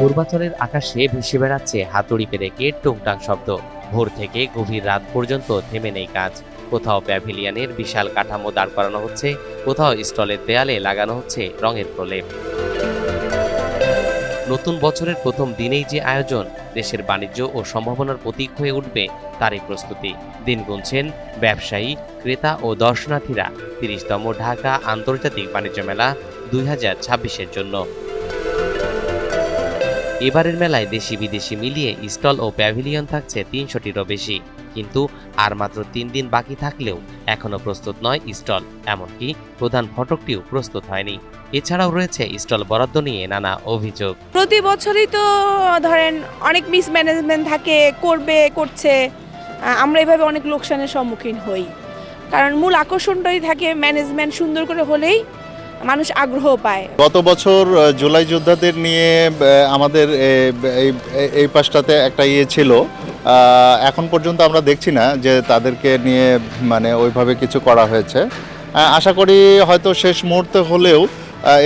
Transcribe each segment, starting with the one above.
পূর্বাচলের আকাশে ভেসে বেড়াচ্ছে হাতুড়ি পেরেকে টুংটাং শব্দ। ভোর থেকে গভীর রাত পর্যন্ত থেমে নেই কাজ। কোথাও প্যাভিলিয়নের বিশাল কাঠামো দাঁড় করানো হচ্ছে, কোথাও স্টলের দেয়ালে লাগানো হচ্ছে রঙের প্রলেপ। নতুন বছরের প্রথম দিনেই যে আয়োজন, দেশের বাণিজ্য ও সম্ভাবনার প্রতীক হয়ে উঠবে তারই প্রস্তুতি। দিন গুনছেন ব্যবসায়ী, ক্রেতা ও দর্শনার্থীরা। তিরিশতম ঢাকা আন্তর্জাতিক বাণিজ্য মেলা দুই হাজার ছাব্বিশের জন্য। এবারের মেলায় দেশি বিদেশি মিলিয়ে স্টল ও প্যাভিলিয়ন থাকছে তিনশোটিরও বেশি। কিন্তু আর মাত্র তিন দিন বাকি থাকলেও এখনও প্রস্তুত নয় স্টল, এমনকি প্রধান ফটকটিও প্রস্তুত হয়নি। এছাড়াও রয়েছে স্টল বরাদ্দ নিয়ে নানা অভিযোগ। প্রতি বছরই তো, ধরেন, অনেক মিসম্যানেজমেন্ট থাকে, করবে, করছে। আমরা এভাবে অনেক লোকসানের সম্মুখীন হই। কারণ মূল আকর্ষণটাই থাকে ম্যানেজমেন্ট সুন্দর করে হলেই মানুষ আগ্রহ পায়। গত বছর জুলাই যোদ্ধাদের নিয়ে আমাদের এই এই পাশটাতে একটা ইয়ে ছিল। এখন পর্যন্ত আমরা দেখছি না যে তাদেরকে নিয়ে মানে ওইভাবে কিছু করা হয়েছে। আশা করি হয়তো শেষ মুহূর্তে হলেও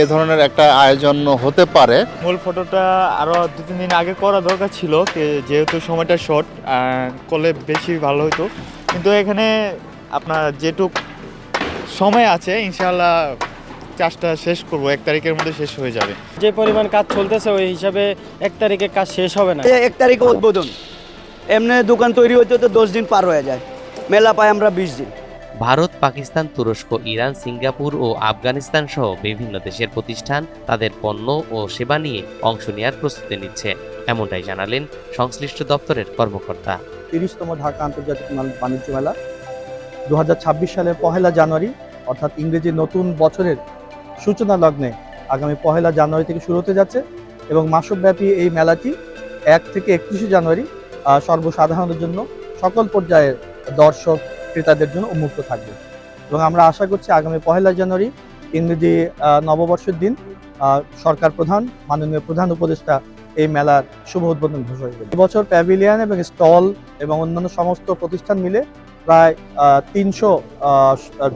এ ধরনের একটা আয়োজন হতে পারে। মূল ফটোটা আরও দু তিন দিন আগে করা দরকার ছিল যেহেতু সময়টা শর্ট করলে বেশি ভালো হতো কিন্তু এখানে আপনার যেটুক সময় আছে ইনশাল্লাহ কাজটা শেষ করব এক তারিখের মধ্যে শেষ হয়ে যাবে। যে পরিমাণ কাজ চলতেছে ওই হিসাবে এক তারিখে কাজ শেষ হবে না। এক তারিখে উদ্বোধন। এমনি দোকান তৈরি হতে হতে দশ দিন পার হয়ে যায়। মেলা পাই আমরা বিশ দিন। ভারত পাকিস্তান তুরস্ক ইরান সিঙ্গাপুর ও আফগানিস্তান সহ বিভিন্ন দেশের প্রতিষ্ঠান তাদের পণ্য ও সেবা নিয়ে অংশ নেওয়ার প্রস্তুতি নিচ্ছে। এমনটাই জানালেন সংশ্লিষ্ট দপ্তরের কর্মকর্তা। তিরিশতম ঢাকা আন্তর্জাতিক বাণিজ্য মেলা। দু হাজার ছাব্বিশ সালের পহেলা জানুয়ারি অর্থাৎ ইংরেজি নতুন বছরের সূচনা লগ্নে আগামী পহেলা জানুয়ারি থেকে শুরু হতে যাচ্ছে এবং মাসব্যাপী এই মেলাটি এক থেকে একত্রিশে জানুয়ারি সর্বসাধারণের জন্য সকল পর্যায়ের দর্শক ক্রেতাদের জন্য উন্মুক্ত থাকবে। এবং আমরা আশা করছি আগামী পহেলা জানুয়ারি ইংরেজি নববর্ষের দিন সরকার প্রধান, মাননীয় প্রধান উপদেষ্টা এই মেলার শুভ উদ্বোধন ঘোষণা করবেন। এবছর প্যাভিলিয়ন এবং স্টল এবং অন্যান্য সমস্ত প্রতিষ্ঠান মিলে প্রায় তিনশো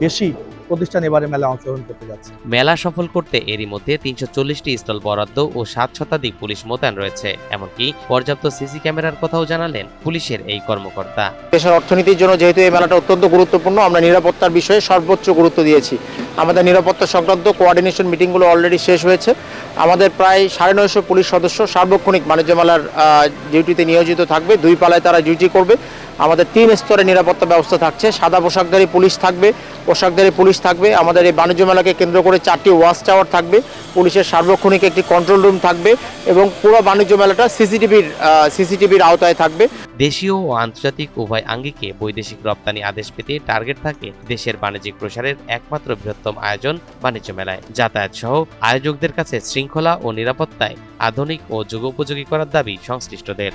বেশি প্রতিষ্ঠান এবারে মেলা অংশগ্রহণ করতে যাচ্ছে। মেলা সফল করতে এরই মধ্যে তিনশো চল্লিশটি স্টল বরাদ্দ ও সাত শতাধিক পুলিশ মোতায়েন রয়েছে। এমনকি পর্যাপ্ত সিসি ক্যামেরার কথাও জানালেন পুলিশের এই কর্মকর্তা। দেশের অর্থনীতির জন্য যেহেতু এই মেলাটা অত্যন্ত গুরুত্বপূর্ণ আমরা নিরাপত্তার বিষয়ে সর্বোচ্চ গুরুত্ব দিয়েছি। আমাদের নিরাপত্তা সংক্রান্ত কোঅর্ডিনেশন মিটিংগুলো অলরেডি শেষ হয়েছে। আমাদের প্রায় সাড়ে নয়শো পুলিশ সদস্য সার্বক্ষণিক বাণিজ্য মেলার ডিউটিতে নিয়োজিত থাকবে। দুই পালায় তারা ডিউটি করবে। আমাদের তিন স্তরে নিরাপত্তা ব্যবস্থা থাকছে। সাদা পোশাকধারী পুলিশ থাকবে, পোশাকধারী পুলিশ থাকবে। আমাদের এই বাণিজ্য মেলাকে কেন্দ্র করে চারটি ওয়াচ টাওয়ার থাকবে। পুলিশের সার্বক্ষণিক একটি কন্ট্রোল রুম থাকবে এবং পুরো বাণিজ্য মেলাটা সিসিটিভির সিসিটিভির আওতায় থাকবে। দেশীয় ও আন্তর্জাতিক উভয় আঙ্গিকে বৈদেশিক রপ্তানি আদেশ পেতে টার্গেট থাকে দেশের বাণিজ্যিক প্রসারের একমাত্র বৃহত্তম আয়োজন বাণিজ্য মেলায়। যাতায়াত সহ আয়োজকদের কাছে শৃঙ্খলা ও নিরাপত্তায় আধুনিক ও যুগোপযোগী করার দাবি সংশ্লিষ্টদের।